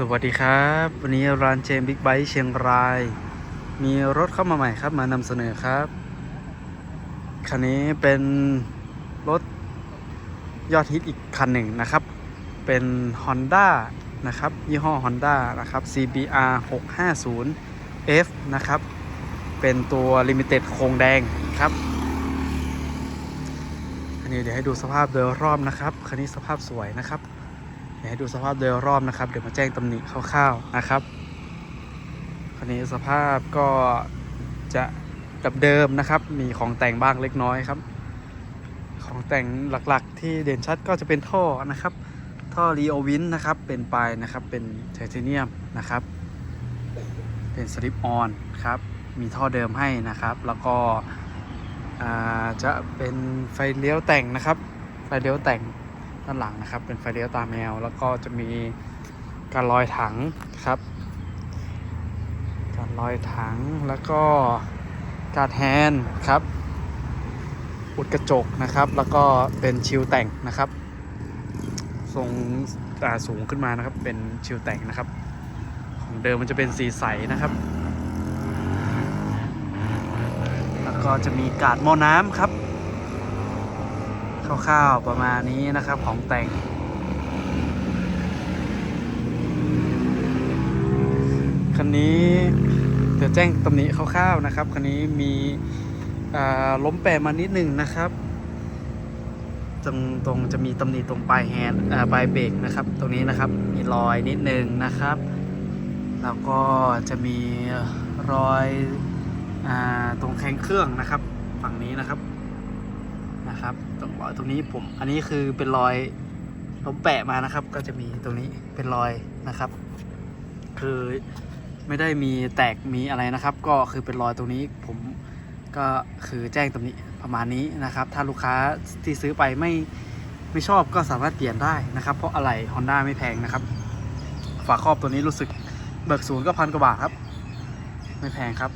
สวัสดีครับ วันนี้ร้านเจมบิ๊กไบค์เชียงราย มีรถเข้ามาใหม่ครับมานำเสนอครับ คันนี้เป็นรถยอดฮิตอีกคันหนึ่งนะครับ เป็น Honda นะครับ ยี่ห้อ Honda นะครับ CBR 650 F นะครับ เป็นตัว Limited โครงแดงครับคันนี้เดี๋ยวให้ดูสภาพโดยรอบนะครับ คันนี้สภาพสวยนะครับ ดี๋ยวให้ดูสภาพโดยรอบนะครับ เดี๋ยวมาแจ้งตำหนิคร่าวๆนะครับคันนี้สภาพก็จะแบบเดิมนะครับ มีของแต่งบ้างเล็กน้อยครับ ของแต่งหลักๆ ที่เด่นชัดก็จะเป็นท่อนะครับ ท่อรีโอวินนะครับ เป็นปลายนะครับ เป็นไทเทเนียมนะครับ เป็นสลิปออนครับ มีท่อเดิมให้นะครับ แล้วก็จะเป็นไฟเลี้ยวแต่งนะครับ ไฟเลี้ยวแต่ง ด้านหลังนะครับ เป็นไฟเลี้ยวตาแมว แล้วก็จะมีการลอยถังครับ การลอยถังแล้วก็การแฮนครับ อุดกระจกนะครับ แล้วก็เป็นชิลแต่งนะครับทรงอ่าสูงขึ้นมานะครับ เป็นชิลแต่งนะครับ ของเดิมมันจะเป็นสีใสนะครับ แล้วก็จะมีกาดหม้อน้ำครับ คร่าวๆประมาณนี้นะครับของแต่ง คันนี้เดี๋ยวแจ้งตำหนิคร่าวๆนะครับ คันนี้มีล้มแปะมานิดหนึ่งนะครับ ตรงตรงจะมีตำหนิตรงปลายแฮนด์ปลายเบรกนะครับ ตรงนี้นะครับมีรอยนิดหนึ่งนะครับ แล้วก็จะมีรอยอตรงแข้งเครื่องนะครับ ฝั่งนี้นะครับนะครับ ตรงรอยตรงนี้ผม อันนี้คือเป็นรอยล้มแปะมานะครับ ก็จะมีตรงนี้เป็นรอยนะครับ คือไม่ได้มีแตกมีอะไรนะครับ ก็คือเป็นรอยตรงนี้ผมก็คือแจ้งตรงนี้ประมาณนี้นะครับ ถ้าลูกค้าที่ซื้อไปไม่ไม่ชอบก็สามารถเปลี่ยนได้นะครับ เพราะอะไร Honda ไม่แพงนะครับ ฝาครอบตัวนี้รู้สึกเบิกศูนย์ก็พันกว่าบาทครับ ไม่แพงครับ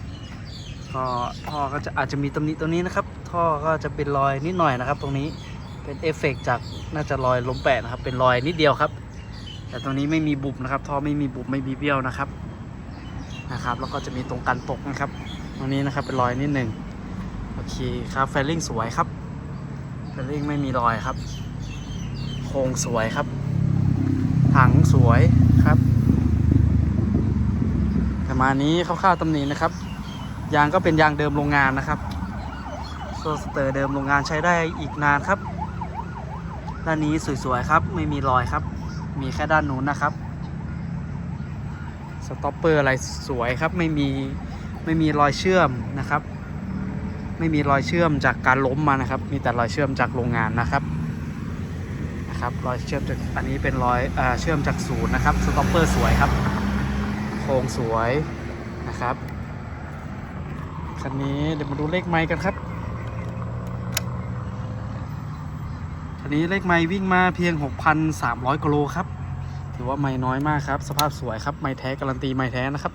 ก็ท่อก็จะอาจจะมีตำหนิตรงนี้นะครับ ท่อก็จะเป็นรอยนิดหน่อยนะครับ ตรงนี้เป็นเอฟเฟกต์จากน่าจะรอยล้มแปะนะครับ เป็นรอยนิดเดียวครับ แต่ตรงนี้ไม่มีบุบนะครับ ท่อไม่มีบุบไม่มีเบี้ยวนะครับนะครับ แล้วก็จะมีตรงกันตกนะครับ ตรงนี้นะครับเป็นรอยนิดหนึ่งโอเคครับแฟลลิ่งสวยครับแฟลลิ่งไม่มีรอยครับโครงสวยครับ ถังสวยครับประมาณนี้คร่าวๆตำหนินะครับ ยางก็เป็นยางเดิมโรงงานนะครับโซสเตอร์เดิมโรงงานใช้ได้อีกนานครับ ด้านนี้สวยๆครับ ไม่มีรอยครับ มีแค่ด้านนู้นนะครับสต็อปเปอร์อะไรสวยครับ ไม่มีไม่มีรอยเชื่อมนะครับ ไม่มีรอยเชื่อมจากการล้มมานะครับ มีแต่รอยเชื่อมจากโรงงานนะครับนะครับรอยเชื่อมจากอันนี้เป็นรอยเออเชื่อมจากศูนย์นะครับสต็อปเปอร์สวยครับโครงสวยนะครับ คันนี้เดี๋ยวมาดูเลขไมล์กันครับ คันนี้เลขไมล์วิ่งมาเพียง 6,300กิโลครับ ถือว่าไม่น้อยมากครับ สภาพสวยครับ ไม่แท้การันตีไม่แท้นะครับ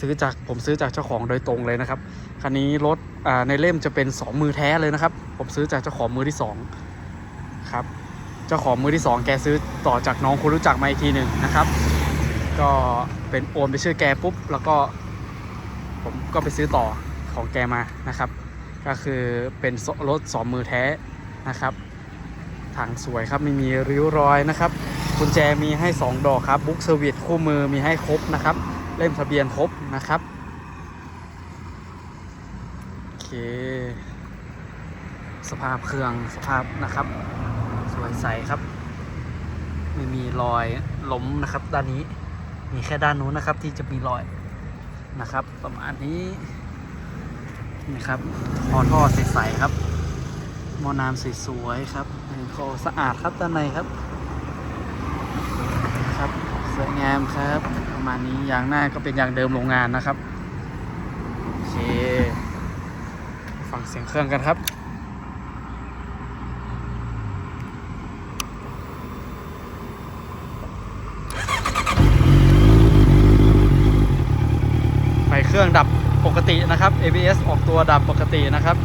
ซื้อจากผมซื้อจากเจ้าของโดยตรงเลยนะครับ คันนี้รถในเล่มจะเป็น 2 มือแท้เลยนะครับ ผมซื้อจากเจ้าของมือที่2ครับ เจ้าของมือที่ 2 แกซื้อต่อจากน้องคนรู้จักมาอีกทีหนึ่งนะครับ ก็เป็นโอนไปชื่อแกปุ๊บแล้วก็ผมก็ไปซื้อต่อ ของแกมานะครับ ก็คือเป็นรถสองมือแท้นะครับถังสวยครับไม่มีริ้วรอยนะครับกุญแจมีให้ 2 ดอกครับบุ๊กเซอร์วิสคู่มือมีให้ครบนะครับ เล่มทะเบียนครบนะครับโอเค สภาพเครื่องสภาพนะครับ สวยใสครับ ไม่มีรอยล้มนะครับ ด้านนี้มีแค่ด้านนู้นนะครับที่จะมีรอยนะครับ ประมาณนี้ นี่ครับหอท่อใสๆครับหมอน้ำสวยๆครับคอสะอาดครับด้านในครับ ครับสวยงามครับประมาณนี้ยางหน้าก็เป็นยางเดิมโรงงานนะครับโอเคฟังเสียงเครื่องกันครับไฟเครื่องดับ กตินะครับ ABS ออกตัวดับปกตินะครับ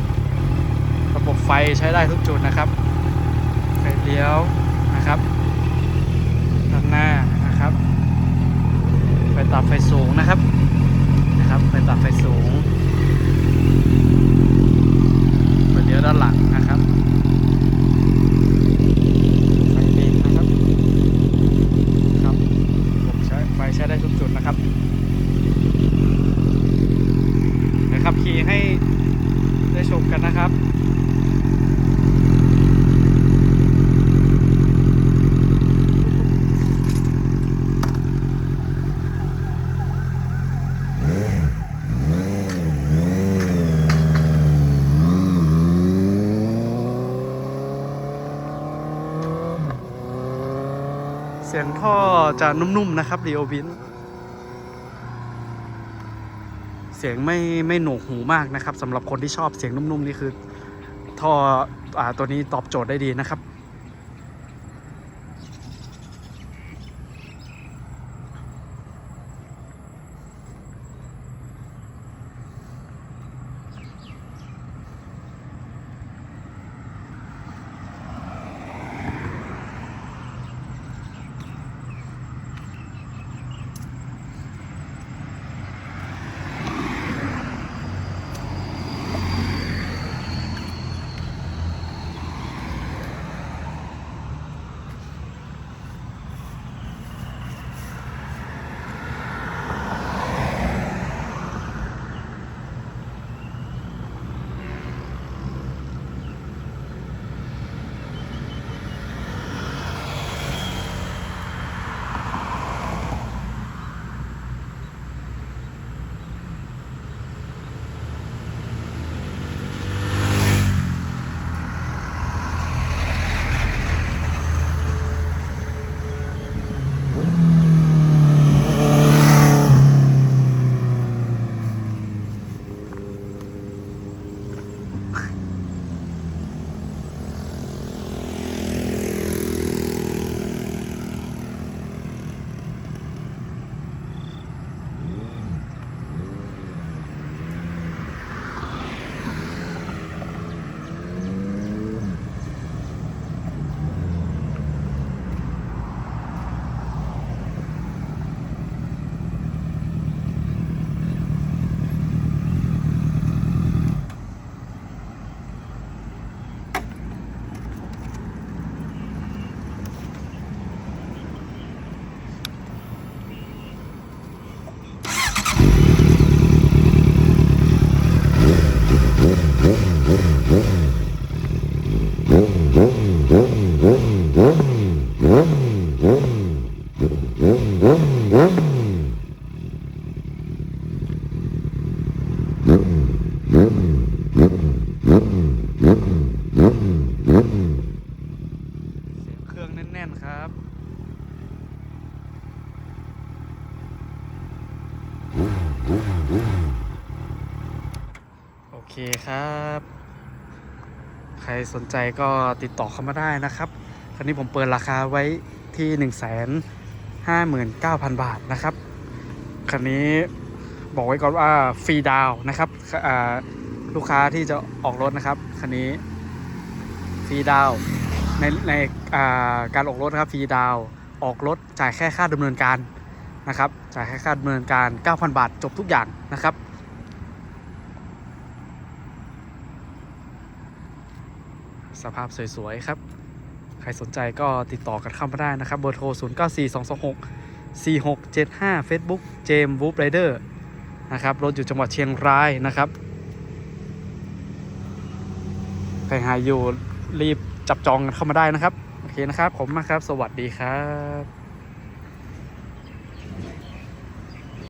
ระบบไฟใช้ได้ทุกจุดนะครับไฟเลี้ยวนะครับด้านหน้านะครับ ตัดไฟสูงนะครับนะครับไฟตัดไฟสูงไฟเลี้ยวด้านหลังนะครับไฟเบรกนะครับครับผมใช้ไฟใช้ได้ทุกจุดนะครับเดี๋ยวขับขี่ให้ได้ชมกันนะครับ เสียงท่อจะนุ่มๆนะครับรีโอบินเสียงไม่ไม่หนวกหูมากนะครับสำหรับคนที่ชอบเสียงนุ่มๆนี่คือท่ออาตัวนี้ตอบโจทย์ได้ดีนะครับ ครับ ใครสนใจก็ติดต่อเข้ามาได้นะครับคราวนี้ผมเปิดราคาไว้ที่ 1 5 9 0 0 0 บาทนะครับคันนี้บอกไว้ก่อนว่าฟรีดาวนะครับลูกค้าที่จะออกรถนะครับคันนี้ฟรีดาวในในการออกรถนะครับฟรีดาวออกรถจ่ายแค่ค่าดำเนินการนะครับจ่ายแค่ค่าดำเนินการ 9,000 บาทจบทุกอย่างนะครับ สภาพสวยๆครับ ใครสนใจก็ติดต่อกันเข้ามาได้นะครับเบอร์โทร 0 9 4 2 2 6 4 6 7 5 Facebook เจมส์วูฟไรเดอร์นะครับรถอยู่จังหวัดเชียงรายนะครับใครหาอยู่รีบจับจองกันเข้ามาได้นะครับ โอเคนะครับ ผมมาครับ สวัสดีครับ